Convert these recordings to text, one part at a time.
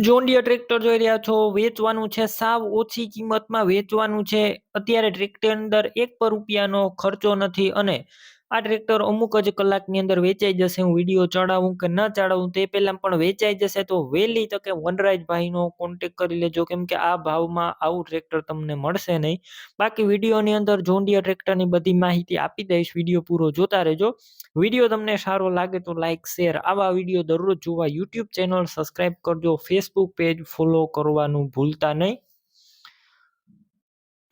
John Deere tractor જોઈ રહ્યા છો. વેચવાનું છે સાવ ઓછી કિંમતમાં વેચવાનું છે. અત્યારે ટ્રેક્ટર અંદર એક પર રૂપિયાનો ખર્ચો નથી અને આ ટ્રેક્ટર અમુક જ કલાકની અંદર વેચાઈ જશે. હું વીડિયો ચડાવું કે ન ચડાવું તે પહેલાં પણ વેચાઈ જશે. તો વહેલી તકે વનરાજભાઈનો કોન્ટેક કરી લેજો. કેમ કે આ ભાવમાં આવું ટ્રેક્ટર તમને મળશે નહીં. બાકી વિડીયોની અંદર જોન્ડિયર ટ્રેક્ટરની બધી માહિતી આપી દઈશ. વીડિયો પૂરો જોતા રહેજો. વીડિયો તમને સારો લાગે તો લાઇક શેર આવા વીડિયો દરરોજ જોવા યુટ્યુબ ચેનલ સબસ્ક્રાઈબ કરજો. ફેસબુક પેજ ફોલો કરવાનું ભૂલતા નહીં.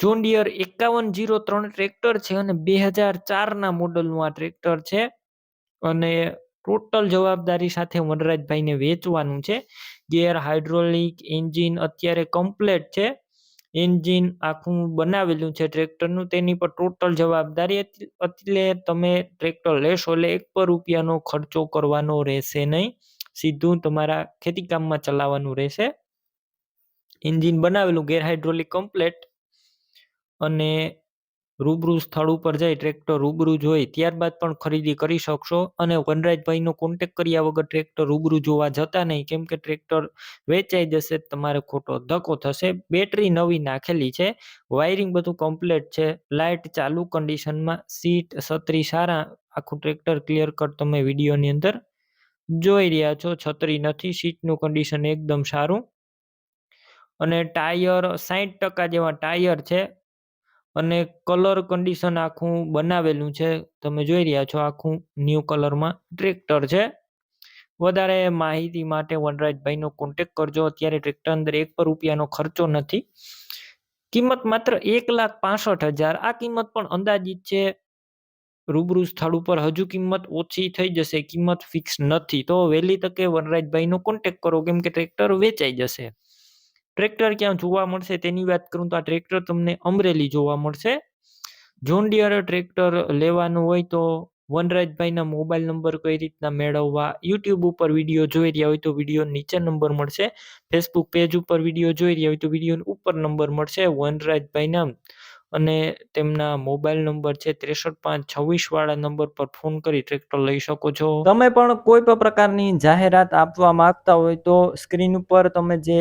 જોન્ડિયર એકાવન જીરો ત્રણ ટ્રેક્ટર છે અને બે હજાર ચારના મોડલનું આ ટ્રેક્ટર છે. અને ટોટલ જવાબદારી સાથે વનરાજભાઈને વેચવાનું છે. ગેર હાઇડ્રોલિક એન્જિન અત્યારે કમ્પ્લેટ છે. એન્જિન આખું બનાવેલું છે ટ્રેક્ટરનું, તેની પર ટોટલ જવાબદારી એટલે તમે ટ્રેક્ટર લેશો એટલે એક પર રૂપિયાનો ખર્ચો કરવાનો રહેશે નહીં. સીધું તમારા ખેતીકામમાં ચલાવવાનું રહેશે. એન્જિન બનાવેલું, ગેર હાઇડ્રોલિક કમ્પ્લેટ. અને રૂબરૂ સ્થળ ઉપર જઈ ટ્રેક્ટર રૂબરૂ જોઈ, ત્યારબાદ પણ ખરીદી કરી શકશો. અને વનરાજભાઈનો કોન્ટેક કર્યા વગર ટ્રેક્ટર રૂબરૂ જોવા જતા નહીં. કેમ કે ટ્રેક્ટર વેચાઈ જશે તમારે ખોટો ધક્કો થશે. બેટરી નવી નાખેલી છે. વાયરિંગ બધું કમ્પ્લીટ છે. લાઇટ ચાલુ કન્ડિશનમાં સીટ છત્રી સારા. આખું ટ્રેક્ટર ક્લિયર કટ તમે વિડીયોની અંદર જોઈ રહ્યા છો. છત્રી નથી, સીટનું કન્ડિશન એકદમ સારું. અને ટાયર સાહીઠ ટકા જેવા ટાયર છે. અને કલર કન્ડિશન આખું બનાવેલું છે. તમે જોઈ રહ્યા છો આખું ન્યૂ કલરમાં ટ્રેક્ટર છે. વધારે માહિતી માટે વનરાજભાઈનો કોન્ટેક કરજો. અત્યારે ટ્રેક્ટર અંદર એક પર રૂપિયાનો ખર્ચો નથી. કિંમત માત્ર એક લાખ પાસઠ હજાર. આ કિંમત પણ અંદાજિત છે. રૂબરૂ સ્થળ ઉપર હજુ કિંમત ઓછી થઈ જશે. કિંમત ફિક્સ નથી. તો વહેલી તકે વનરાજભાઈનો કોન્ટેક કરો. કેમ કે ટ્રેક્ટર વેચાઈ જશે. ટ્રેક્ટર ક્યાં જોવા મળશે તેની વાત કરું તો આ ટ્રેક્ટર તમને અમરેલી જોવા મળશે. જોન ડિયર ટ્રેક્ટર લેવાનું હોય તો વનરાજભાઈના મોબાઈલ નંબર કઈ રીતના મેળવવા, યુટ્યુબ ઉપર વીડિયો જોઈ રહ્યા હોય તો વીડિયો નીચે નંબર મળશે ફેસબુક પેજ ઉપર વીડિયો જોઈ રહ્યા હોય તો વીડિયો ઉપર નંબર મળશે, વનરાજભાઈના અને તેમના મોબાઈલ નંબર છે ત્રેસઠ પાંચ છવ્વીસ વાળા નંબર પર ફોન કરી ટ્રેક્ટર લઈ શકો છો. તમે પણ કોઈ પણ પ્રકારની જાહેરાત આપવા માંગતા હોય તો સ્ક્રીન ઉપર તમે જે